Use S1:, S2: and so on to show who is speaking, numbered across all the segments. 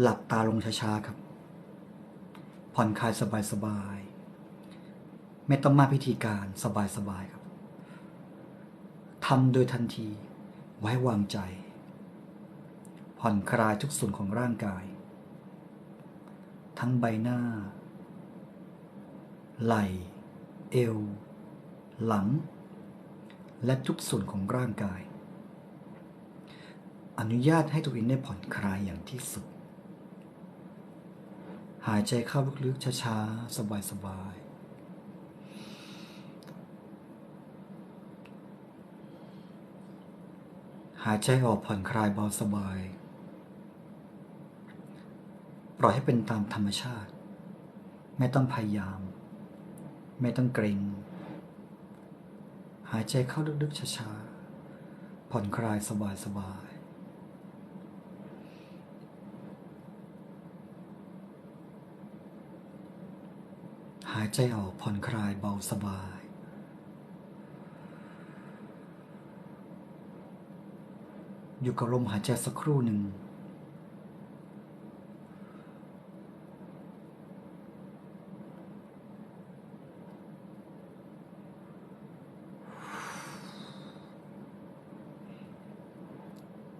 S1: หลับตาลงช้าๆครับ ผ่อนคลายสบายๆ ไม่ต้องมาพิธีการสบายๆครับทำโดยทันทีไว้วางใจ ผ่อนคลายทุกส่วนของร่างกาย ทั้งใบหน้า ไหล่ เอว หลัง และทุกส่วนของร่างกาย อนุญาตให้ตัวเองได้ผ่อนคลายอย่างที่สุด หายใจเข้าลึกๆช้าๆ สบายๆหายใจออกผ่อนคลายเบาสบาย ปล่อยให้เป็นตามธรรมชาติ ไม่ต้องพยายาม ไม่ต้องเกรง หายใจเข้าลึกๆช้าๆ ผ่อนคลายสบายๆหายายใจออกผ่อนคลายเบาสบาย อยู่กับลมหายใจสักครู่หนึ่ง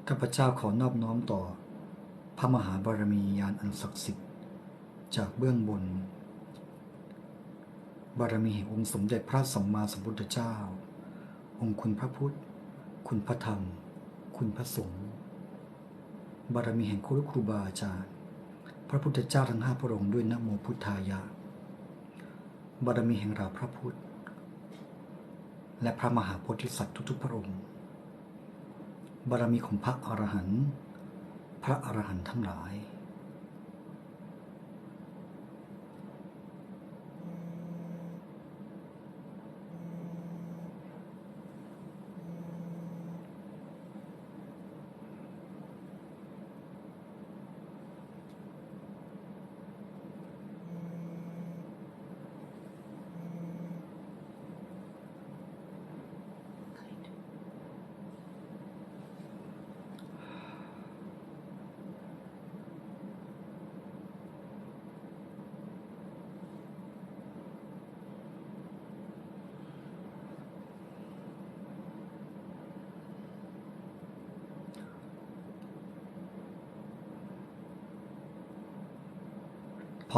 S1: ข้าพเจ้าขอนอบน้อมต่อ พระมหาบารมียานอันศักดิ์สิทธิ์ จากเบื้องบน บารมีแห่งองค์สมเด็จพระสัมมาสัมพุทธเจ้า องค์คุณพระพุทธ คุณพระธรรม คุณพระสงฆ์บารมีแห่งครูครูบาอาจารย์ พระพุทธเจ้าทั้งห้าพระองค์ด้วยนะโมพุทธายะ บารมีแห่งเราพระพุทธ และพระมหาโพธิสัตว์ทุกๆพระองค์ บารมีของพระอรหันต์พระอรหันต์ทั้งหลาย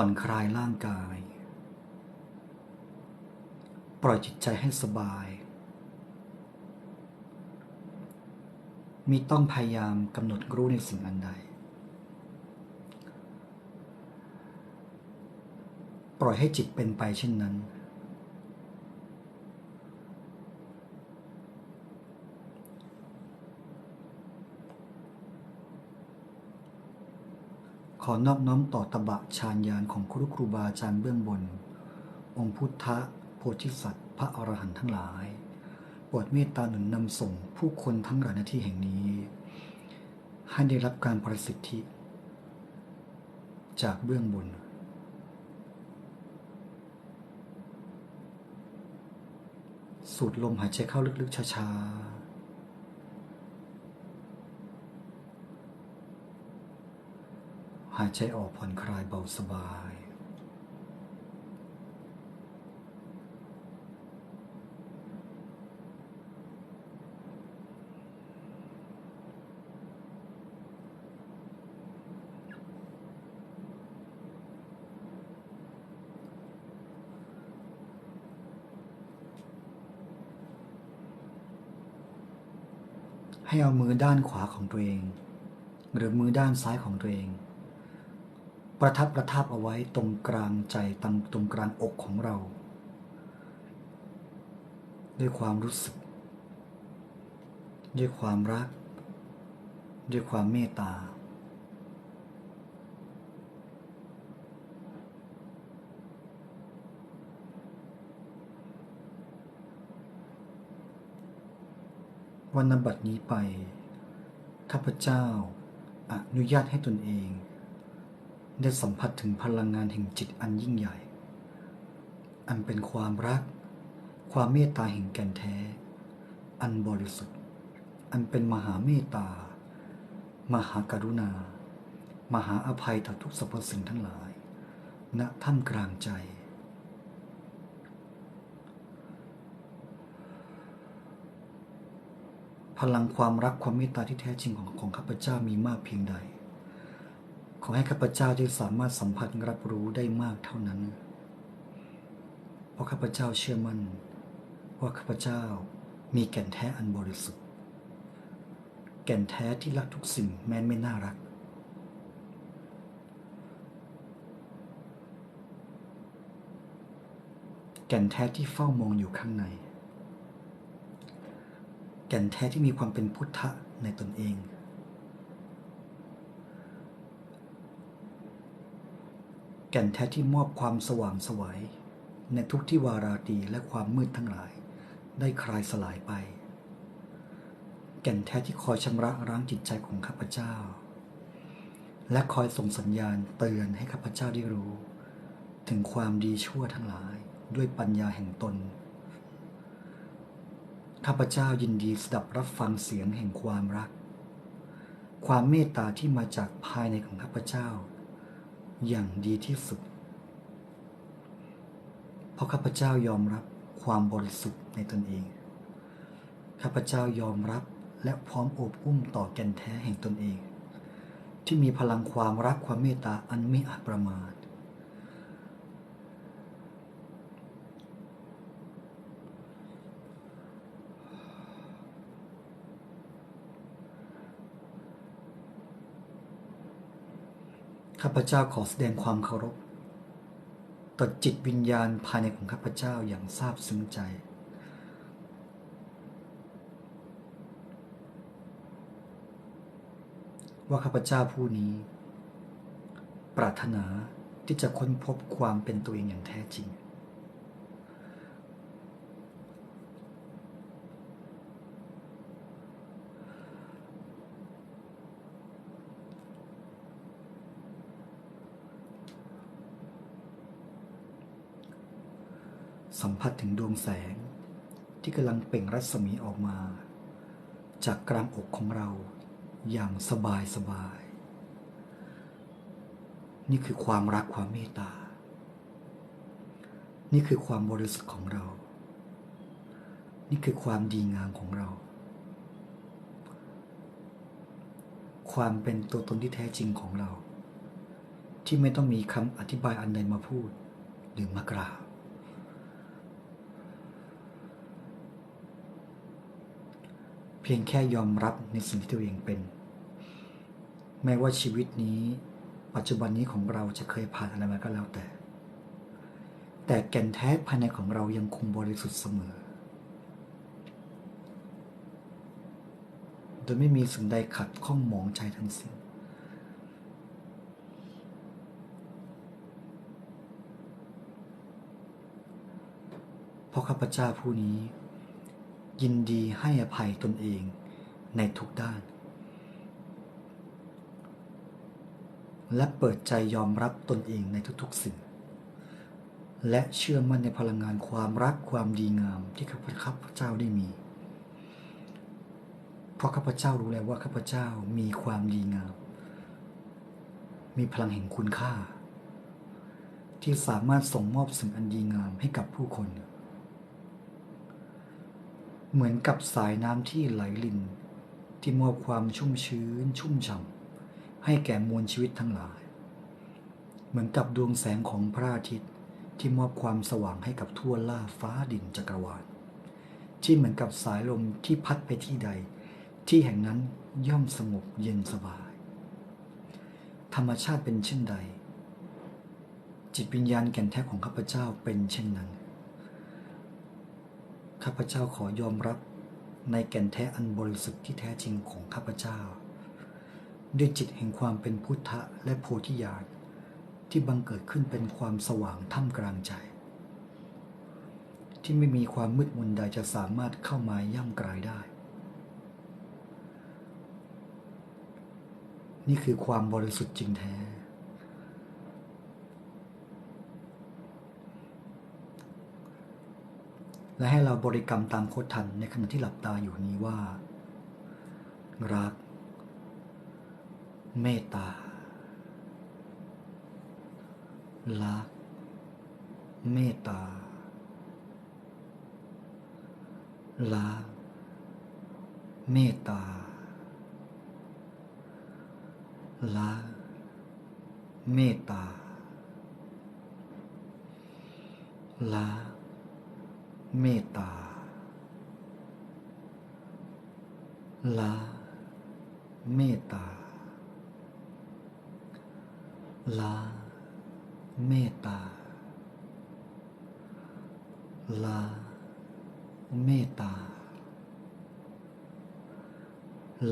S1: ผ่อนคลายร่างกาย ปล่อยจิตใจให้สบายมิต้องพยายามกำหนดรู้ในสิ่งอันใด ปล่อยให้จิตเป็นไปเช่นนั้น ข อนอบน้อมต่อตบะฌานญาณของครูครูบาอาจารย์เบื้องบน องค์พุทธะโพธิสัตว์ พระอรหันต์ทั้งหลายโปรดเมตตาหนุนนำส่งผู้คนทั้งหลายณที่แห่งนี้ ให้ได้รับการประสิทธิ จากเบื้องบนสูดลมหายใจเข้าลึกๆช้าๆ หายใจออกผ่อนคลายเบาสบาย ให้เอามือด้านขวาของตัวเอง หรือมือด้านซ้ายของตัวเอง ประทับประทับเอาไว้ตรงกลางใจตังตรงกลางอกของเรา ด้วยความรู้สึก ด้วยความรัก ด้วยความเมตตาวันนบัดนี้ไปข้าพเจ้าอนุญาตให้ตนเอง ได้สัมผัสถึงพลังงานแห่งจิตอันยิ่งใหญ่ อันเป็นความรัก ความเมตตาแห่งแก่นแท้ อันบริสุทธิ์ อันเป็นมหาเมตตา มหากรุณา มหาอภัยต่อทุกสรรพสิ่งทั้งหลาย ณท่ามกลางใจ พลังความรักความเมตตาที่แท้จริงของของข้าพเจ้ามีมากเพียงใด อให้ข้าพเจ้าที่สามารถสัมผัสรับรู้ได้มากเท่านั้น เพราะข้าพเจ้าเชื่อมั่น ว่าข้าพเจ้ามีแก่นแท้อันบริสุทธิ์ แก่นแท้ที่รักทุกสิ่งแม้ไม่น่ารัก แก่นแท้ที่เฝ้ามองอยู่ข้างใน แก่นแท้ที่มีความเป็นพุทธะในตนเอง แก่นแท้ที่มอบความสว่างสวัยในทุกที่วาราตีและความมืดทั้งหลาย ได้คลายสลายไป แก่นแท้ที่คอยชำระล้างจิตใจของข้าพเจ้า และคอยส่งสัญญาณเตือนให้ข้าพเจ้าได้รู้ ถึงความดีชั่วทั้งหลายด้วยปัญญาแห่งตนข้าพเจ้ายินดีสดับรับฟังเสียงแห่งความรัก ความเมตตาที่มาจากภายในของข้าพเจ้า อย่างดีที่สุด เพราะข้าพเจ้ายอมรับความบริสุทธิ์ในตนเอง ข้าพเจ้ายอมรับและพร้อมโอบอุ้มต่อแก่นแท้แห่งตนเอง ที่มีพลังความรักความเมตตาอันไม่อาจประมาท ข้าพเจ้าขอแสดงความเคารพต่อจิตวิญญาณภายในของข้าพเจ้าอย่างซาบซึ้งใจ ว่าข้าพเจ้าผู้นี้ ปรารถนาที่จะค้นพบความเป็นตัวเองอย่างแท้จริง สัมผัสถึงดวงแสง ที่กำลังเปล่งรัศมีออกมา จากกลางอกของเราอย่างสบายสบาย นี่คือความรักความเมตตา นี่คือความบริสุทธิ์ของเรา นี่คือความดีงามของเรา ความเป็นตัวตนที่แท้จริงของเรา ที่ไม่ต้องมีคำอธิบายอันใดมาพูดหรือมากล่าว เพียงแค่ยอมรับในสิ่งที่ตัวเองเป็น แม้ว่าชีวิตนี้ ปัจจุบันนี้ของเราจะเคยผ่านอะไรมาก็แล้วแต่ แต่แก่นแท้ภายในของเรายังคงบริสุทธิ์เสมอ โดยไม่มีสิ่งใดขัดข้องหมองใจทั้งสิ้นเพราะข้าพเจ้าผู้นี้ ยินดีให้อภัยตนเองในทุกด้าน และเปิดใจยอมรับตนเองในทุกๆสิ่ง และเชื่อมั่นในพลังงานความรักความดีงามที่ข้าพเจ้าได้มี เพราะข้าพเจ้ารู้แล้วว่าข้าพเจ้ามีความดีงาม มีพลังแห่งคุณค่า ที่สามารถส่งมอบสิ่งอันดีงามให้กับผู้คน เหมือนกับสายน้ำที่ไหลลิน ที่มอบความชุ่มชื้นชุ่มฉ่ำให้แก่มวลชีวิตทั้งหลาย เหมือนกับดวงแสงของพระอาทิตย์ที่มอบความสว่างให้กับทั่วล่าฟ้าดินจักรวาล ที่เหมือนกับสายลมที่พัดไปที่ใด ที่แห่งนั้นย่อมสงบเย็นสบาย ธรรมชาติเป็นเช่นใด จิตวิญญาณแก่นแท้ของข้าพเจ้าเป็นเช่นนั้น ข้าพเจ้าขอยอมรับในแก่นแท้อันบริสุทธิ์ที่แท้จริงของข้าพเจ้า ด้วยจิตแห่งความเป็นพุทธะและโพธิญาณที่บังเกิดขึ้นเป็นความสว่างท่ามกลางใจ ที่ไม่มีความมืดมนใดจะสามารถเข้ามาย่ำกลายได้ นี่คือความบริสุทธิ์จริงแท้ และให้เราบริกรรมตามโคตทันในขณะที่หลับตาอยู่นี้ว่า รัก เมตตารัก เมตตารักเมตตารักเมตตารัก เมตตารักเมตตา ละเมตตา ละเมตตา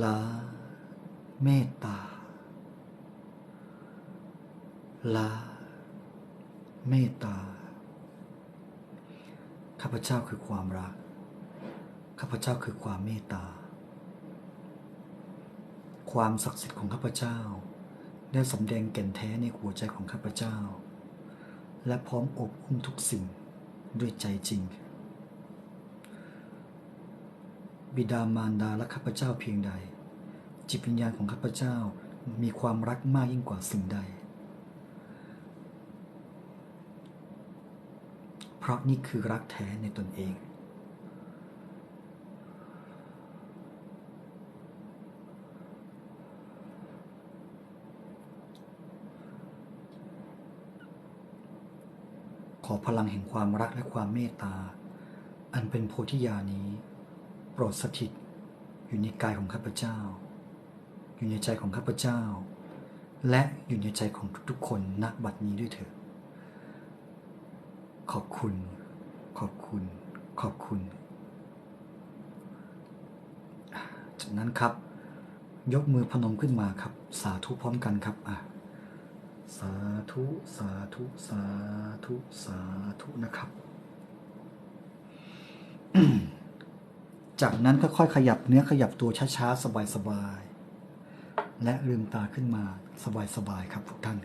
S1: ละเมตตา ละเมตตา ข้าพเจ้าคือความรัก ข้าพเจ้าคือความเมตตา ความศักดิ์สิทธิ์ของข้าพเจ้า ได้สำแดงแก่นแท้ในหัวใจของข้าพเจ้า และพร้อมอบอุ้มทุกสิ่งด้วยใจจริง บิดามารดาและข้าพเจ้าเพียงใด จิตวิญญาณของข้าพเจ้ามีความรักมากยิ่งกว่าสิ่งใด เพ ราะนี่คือรักแท้ในตนเอง ขอพลังแห่งความรักและความเมตตา อันเป็นโพธิญาณนี้ โปรดสถิต อยู่ในกายของข้าพเจ้า อยู่ในใจของข้าพเจ้า และอยู่ในใจของทุกๆคนณบัดนี้ด้วยเถิด ขอบคุณ ขอบคุณ ขอบคุณ จากนั้นครับ ยกมือพนมขึ้นมาครับ สาธุพร้อมกันครับอะสาธุ สาธุ สาธุ สาธุนะครับ จากนั้นค่อยๆขยับเนื้อขยับตัวช้าๆ สบายๆ และลืมตาขึ้นมาสบายๆ ครับทุกท่าน